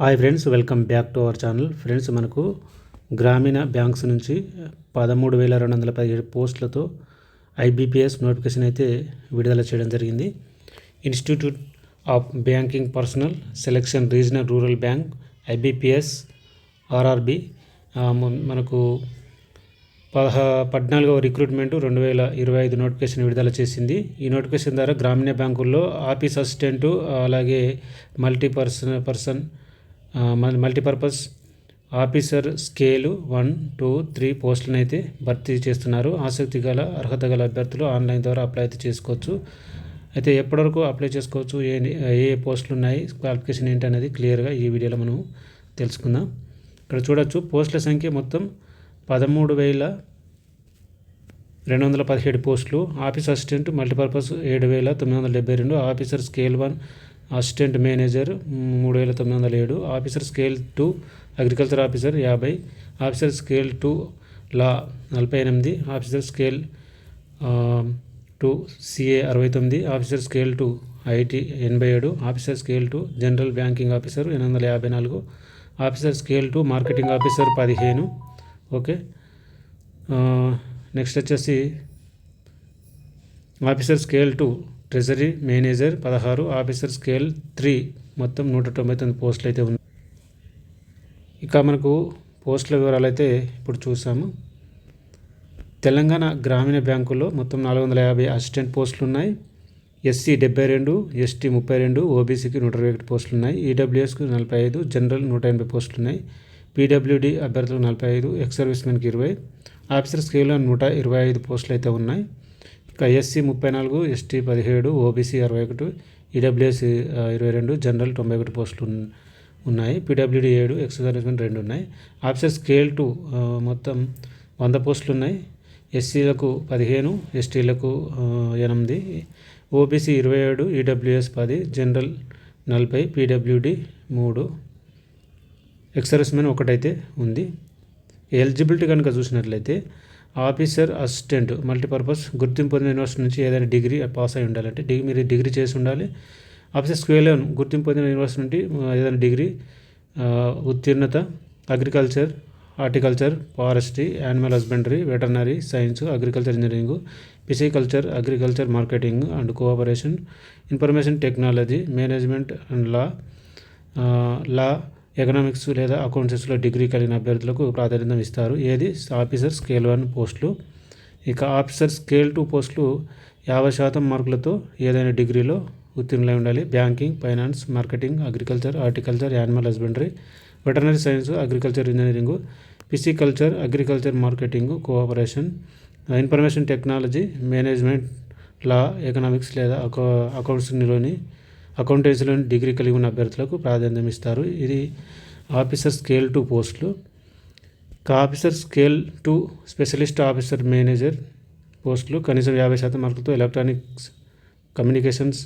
Hi friends welcome back to our channel friends మనకు గ్రామీణ banks నుంచి పదమూడు వేల రెండు వందల పదిహేడు పోస్టులతో ఐబీపీఎస్ నోటిఫికేషన్ అయితే విడుదల చేయడం జరిగింది. Institute of banking personnel selection regional rural bank IBPS RRB మనకు పదహ పద్నాలుగవ రిక్రూట్మెంట్ రెండు వేల ఇరవై ఐదు నోటిఫికేషన్ విడుదల చేసింది. ఈ నోటిఫికేషన్ ద్వారా గ్రామీణ బ్యాంకుల్లో ఆఫీస్ అసిస్టెంటు అలాగే multi person person multipurpose officer scale one two three పోస్టులను అయితే భర్తీ చేస్తున్నారు. ఆసక్తి గల అర్హత గల అభ్యర్థులు ఆన్లైన్ ద్వారా అప్లై అయితే చేసుకోవచ్చు. అయితే ఎప్పటివరకు అప్లై చేసుకోవచ్చు? ఏ ఏ పోస్టులు ఉన్నాయి క్వాలిఫికేషన్ ఏంటి అనేది క్లియర్గా ఈ వీడియోలో మనం తెలుసుకుందాం. ఇక్కడ చూడొచ్చు పోస్టుల సంఖ్య మొత్తం పదమూడు వేల రెండు వందల పదిహేడు పోస్టులు. ఆఫీస్ అసిస్టెంట్ మల్టీపర్పస్ ఏడు వేల తొమ్మిది వందల డెబ్బై రెండు. Officer scale one assistant manager మూడు వేల తొమ్మిది వందల ఏడు officer scale two agriculture officer యాభై ఆఫీసర్ స్కేల్ టూ లా నలభై ఎనిమిది ఆఫీసర్ స్కేల్ టూ సిఏ అరవై తొమ్మిది ఆఫీసర్ స్కేల్ టూ ఐటీ ఎనభై ఏడు officer scale two general banking officer ఎనిమిది వందల యాభై నాలుగు officer scale two marketing officer పదిహేను. ఓకే? నెక్స్ట్ వచ్చేసి officer scale two treasury manager పదహారు ఆఫీసర్ స్కేల్ త్రీ. మొత్తం నూట తొంభై తొమ్మిది పోస్టులు అయితే ఉన్నాయి. ఇక మనకు పోస్టుల వివరాలు అయితే ఇప్పుడు చూసాము. తెలంగాణ గ్రామీణ బ్యాంకులో మొత్తం నాలుగు వందల యాభై అసిస్టెంట్ పోస్టులు ఉన్నాయి. ఎస్సీ డెబ్బై రెండు ఎస్టీ ముప్పై రెండు ఓబీసీకి నూట ఇరవై ఒకటి పోస్టులు ఉన్నాయి. ఈడబ్ల్యూఎస్కి నలభై ఐదు జనరల్ నూట ఎనభై పోస్టులు ఉన్నాయి. పీడబ్ల్యూడి అభ్యర్థులకు నలభై ఐదు ఎక్స్ సర్వీస్మెన్కి ఇరవై ఆఫీసర్ స్కేల్లో నూట ఇరవై ఐదు పోస్టులు అయితే ఉన్నాయి. ఇక ఎస్సీ ముప్పై నాలుగు ఎస్టీ పదిహేడు ఓబీసీ అరవై ఒకటి ఈడబ్ల్యూఎస్ ఇరవై రెండు జనరల్ తొంభై ఒకటి పోస్టులు ఉన్నాయి. పీడబ్ల్యూడీ ఏడు ఎక్స్ సర్వీస్మెన్ రెండు ఉన్నాయి. ఆఫీసర్ స్కేల్ టూ మొత్తం వంద పోస్టులు ఉన్నాయి. ఎస్సీలకు పదిహేను ఎస్టీలకు ఎనిమిది. ఓబీసీ ఇరవై ఏడు ఈడబ్ల్యూఎస్ పది జనరల్ నలభై పీడబ్ల్యూడి మూడు. ఎక్సర్విస్మెన్ ఒకటైతే ఉంది. ఎలిజిబిలిటీ కనుక చూసినట్లయితే ఆఫీసర్ అసిస్టెంట్ మల్టీపర్పస్ గుర్తింపు పొందిన యూనివర్సిటీ నుంచి ఏదైనా డిగ్రీ పాస్ అయి ఉండాలంటే డిగ్రీ మీరు డిగ్రీ చేసి ఉండాలి. ఆఫీసర్ స్క్వేర్ గుర్తింపు పొందిన యూనివర్సిటీ నుండి ఏదైనా డిగ్రీ ఉత్తీర్ణత agriculture horticulture forestry animal husbandry veterinary science agriculture engineering pisciculture agriculture marketing and cooperation information technology management and law law economics లేదా అకౌంటెన్సీలో డిగ్రీ కలిగిన అభ్యర్థులకు ప్రాధాన్యత ఇస్తారు. ఏది? ఆఫీసర్ స్కేల్ వన్ పోస్టులు. ఇక ఆఫీసర్ స్కేల్ టూ పోస్టులు యాభై శాతం మార్కులతో ఏదైనా డిగ్రీలో ఉత్తీర్ణులై ఉండాలి. Banking finance marketing agriculture horticulture animal husbandry veterinary science agriculture engineering pisciculture agriculture marketing cooperation information technology management law economics లేదా అకౌంట్స్లోని అకౌంటెన్సీలోని డిగ్రీ కలిగి ఉన్న అభ్యర్థులకు ప్రాధాన్యం ఇస్తారు. ఇది ఆఫీసర్ స్కేల్ టూ పోస్టులు. Officer scale two specialist officer manager పోస్టులు కనీసం యాభై శాతం మార్కులతో electronics communications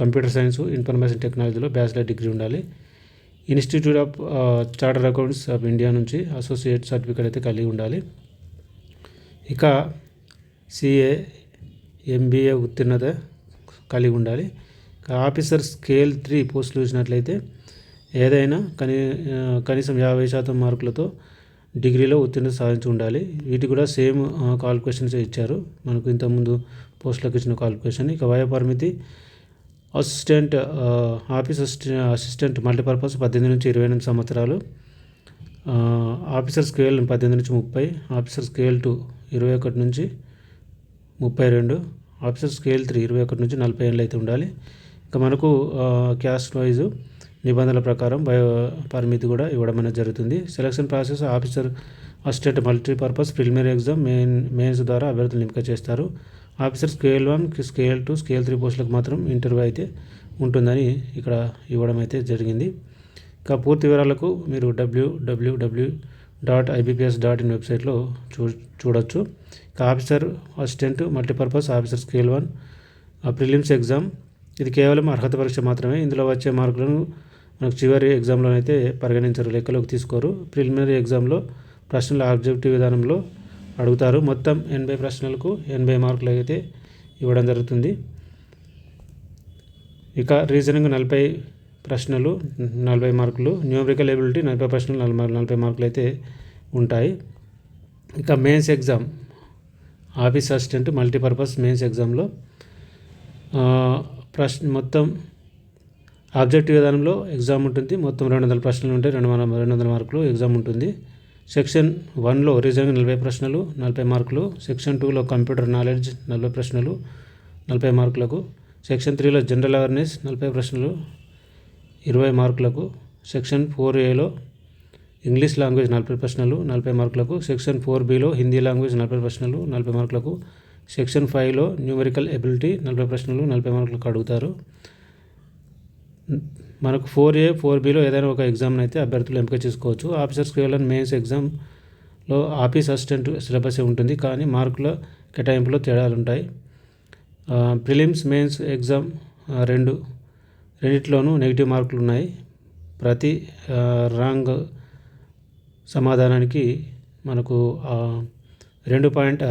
computer science information టెక్నాలజీలో బ్యాచిలర్ డిగ్రీ ఉండాలి. Institute of charter accounts of India నుంచి అసోసియేట్ సర్టిఫికేట్ అయితే కలిగి ఉండాలి. ఇక సిఏ ఎంబీఏ ఉత్తీర్ణత కలిగి ఉండాలి. ఆఫీసర్ స్కేల్ త్రీ పోస్టులు చూసినట్లయితే ఏదైనా కనీ కనీసం యాభై శాతం మార్కులతో డిగ్రీలో ఉత్తీర్ణత సాధించి ఉండాలి. వీటి కూడా సేమ్ క్వాలిఫికేషన్స్ ఇచ్చారు. మనకు ఇంతకుముందు పోస్టులకు ఇచ్చిన క్వాలిఫికేషన్ ఇక వయ పరిమితి అసిస్టెంట్ ఆఫీస్ అసిస్టెంట్ మల్టీపర్పస్ పద్దెనిమిది నుంచి ఇరవై ఎనిమిది సంవత్సరాలు. ఆఫీసర్ స్కేల్ పద్దెనిమిది నుంచి ముప్పై ఆఫీసర్ స్కేల్ టూ ఇరవై ఒకటి నుంచి ముప్పై రెండు ఆఫీసర్ స్కేల్ త్రీ ఇరవై ఒకటి నుంచి నలభై ఏళ్ళు అయితే ఉండాలి. మనకు క్యాస్ట్ వైజ్ నిబంధనల ప్రకారం బయో పరిమితి కూడా ఇవ్వడం అనేది జరుగుతుంది. Selection process officer assistant multipurpose preliminary exam main mains ద్వారా అభ్యర్థులు ఎంపిక చేస్తారు. Officer scale one scale two scale three పోస్టులకు మాత్రం ఇంటర్వ్యూ అయితే ఉంటుందని ఇక్కడ ఇవ్వడం అయితే జరిగింది. ఇంకా పూర్తి వివరాలకు మీరు WWW dot IBPS dot in వెబ్సైట్లో చూ చూడొచ్చు. ఇంకా officer assistant multipurpose officer scale one prelims exam ఇది కేవలం అర్హత పరీక్ష మాత్రమే. ఇందులో వచ్చే మార్కులను మనకు చివరి ఎగ్జామ్లో అయితే పరిగణించరు లెక్కలోకి తీసుకోరు. ప్రిలిమినరీ ఎగ్జామ్లో ప్రశ్నల ఆబ్జెక్టివ్ విధానంలో అడుగుతారు. మొత్తం ఎనభై ప్రశ్నలకు ఎనభై మార్కులు అయితే ఇవ్వడం జరుగుతుంది. ఇక రీజనింగ్ నలభై ప్రశ్నలు నలభై మార్కులు న్యూమరికల్ ఎబిలిటీ నలభై ప్రశ్నలు నలభై నలభై మార్కులు అయితే ఉంటాయి. ఇక mains exam office assistant multipurpose mains ఎగ్జామ్లో ప్రశ్న మొత్తం ఆబ్జెక్టివ్ విధానంలో ఎగ్జామ్ ఉంటుంది. మొత్తం రెండు వందల ప్రశ్నలు ఉంటాయి. రెండు వందల రెండు వందల మార్కులు ఎగ్జామ్ ఉంటుంది. సెక్షన్ వన్లో రీజనింగ్ నలభై ప్రశ్నలు నలభై మార్కులు. సెక్షన్ టూలో కంప్యూటర్ నాలెడ్జ్ నలభై ప్రశ్నలు నలభై మార్కులకు. సెక్షన్ త్రీలో జనరల్ అవేర్నెస్ నలభై ప్రశ్నలు ఇరవై మార్కులకు. సెక్షన్ ఫోర్ ఏలో ఇంగ్లీష్ లాంగ్వేజ్ నలభై ప్రశ్నలు నలభై మార్కులకు. సెక్షన్ ఫోర్ బిలో హిందీ లాంగ్వేజ్ నలభై ప్రశ్నలు నలభై మార్కులకు. సెక్షన్ ఫైవ్లో న్యూమరికల్ ఎబిలిటీ నలభై ప్రశ్నలు నలభై మార్కులకు అడుగుతారు మనకు ఫోర్ ఏ ఫోర్ బిలో ఏదైనా ఒక ఎగ్జామ్ని అయితే అభ్యర్థులు ఎంపిక చేసుకోవచ్చు. ఆఫీసర్స్ కేవలం మెయిన్స్ ఎగ్జామ్లో ఆఫీస్ అసిస్టెంట్ సిలబస్ ఉంటుంది కానీ మార్కుల కేటాయింపులో తేడాలు ఉంటాయి ప్రిలిమ్స్ మెయిన్స్ ఎగ్జామ్ రెండు రెండిట్లోనూ నెగిటివ్ మార్కులు ఉన్నాయి ప్రతి రాంగ్ సమాధానానికి మనకు రెండు point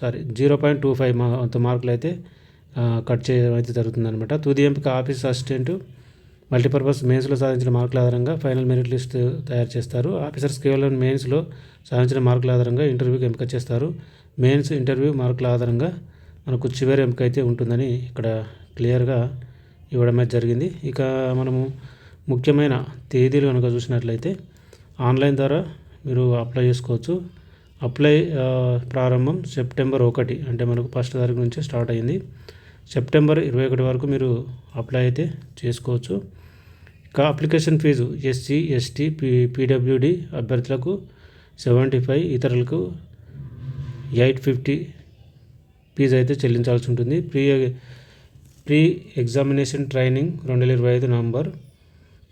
sorry zero point two five అంత మార్కులు అయితే కట్ చేయడం అయితే జరుగుతుందనమాట తుది ఎంపిక ఆఫీస్ అసిస్టెంట్ మల్టీపర్పస్ మెయిన్స్లో సాధించిన మార్కుల ఆధారంగా ఫైనల్ మెరిట్ లిస్ట్ తయారు చేస్తారు. ఆఫీసర్స్ కేవలం మెయిన్స్లో సాధించిన మార్కుల ఆధారంగా ఇంటర్వ్యూకి ఎంపిక చేస్తారు. మెయిన్స్ ఇంటర్వ్యూ మార్కుల ఆధారంగా మనకు చివరి ఎంపిక అయితే ఉంటుందని ఇక్కడ క్లియర్గా ఇవ్వడం అయితే జరిగింది. ఇక మనము ముఖ్యమైన తేదీలు కనుక చూసినట్లయితే ఆన్లైన్ ద్వారా మీరు అప్లై చేసుకోవచ్చు. అప్లై ప్రారంభం సెప్టెంబర్ ఒకటి. అంటే మనకు ఫస్ట్ తారీఖు నుంచి స్టార్ట్ అయింది సెప్టెంబర్ ఇరవై ఒకటి వరకు మీరు అప్లై అయితే చేసుకోవచ్చు. ఇంకా application fee SC ST P PWD అభ్యర్థులకు సెవెంటీ ఫైవ్ ఇతరులకు ఎయిట్ ఫిఫ్టీ ఫీజు అయితే చెల్లించాల్సి ఉంటుంది. ప్రీ ప్రీ ఎగ్జామినేషన్ ట్రైనింగ్ రెండు వేల ఇరవై ఐదు November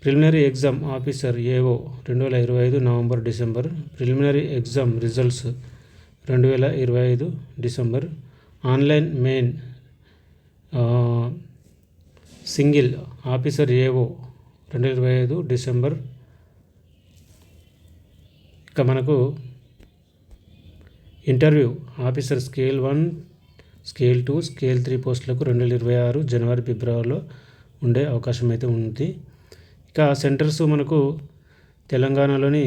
preliminary exam officer AO రెండు వేల ఇరవై ఐదు November December. Preliminary exam results రెండు వేల ఇరవై ఐదు December. Online main single officer AO రెండు వేల ఇరవై ఐదు డిసెంబర్. ఇక మనకు interview officer scale one scale two scale three పోస్టులకు రెండు వేల ఇరవై ఆరు జనవరి ఫిబ్రవరిలో ఉండే అవకాశం అయితే ఉంది. ఇక సెంటర్స్ మనకు తెలంగాణలోని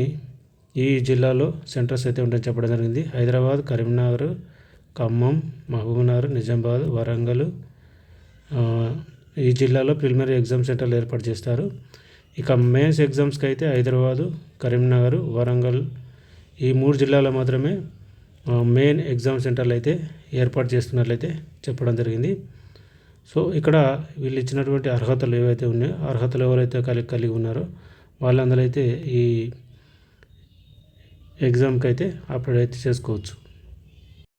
ఈ జిల్లాలో సెంటర్స్ అయితే ఉంటాయని చెప్పడం జరిగింది. హైదరాబాద్ కరీంనగర్ ఖమ్మం మహబూబ్నగర్ నిజామాబాద్ వరంగల్ ఈ జిల్లాలో ప్రిలిమినరీ ఎగ్జామ్ సెంటర్లు ఏర్పాటు చేస్తారు. ఇక మెయిన్స్ ఎగ్జామ్స్కి అయితే హైదరాబాదు కరీంనగర్ వరంగల్ ఈ మూడు జిల్లాలో మాత్రమే మెయిన్ ఎగ్జామ్ సెంటర్లు అయితే ఏర్పాటు చేస్తున్నట్లయితే చెప్పడం జరిగింది. సో ఇక్కడ వీళ్ళు ఇచ్చినటువంటి అర్హతలు ఏవైతే ఉన్నాయో అర్హతలు ఎవరైతే కలిగి కలిగి ఉన్నారో వాళ్ళందరూ అయితే ఈ ఎగ్జామ్కి అయితే అప్లై అయితే చేసుకోవచ్చు.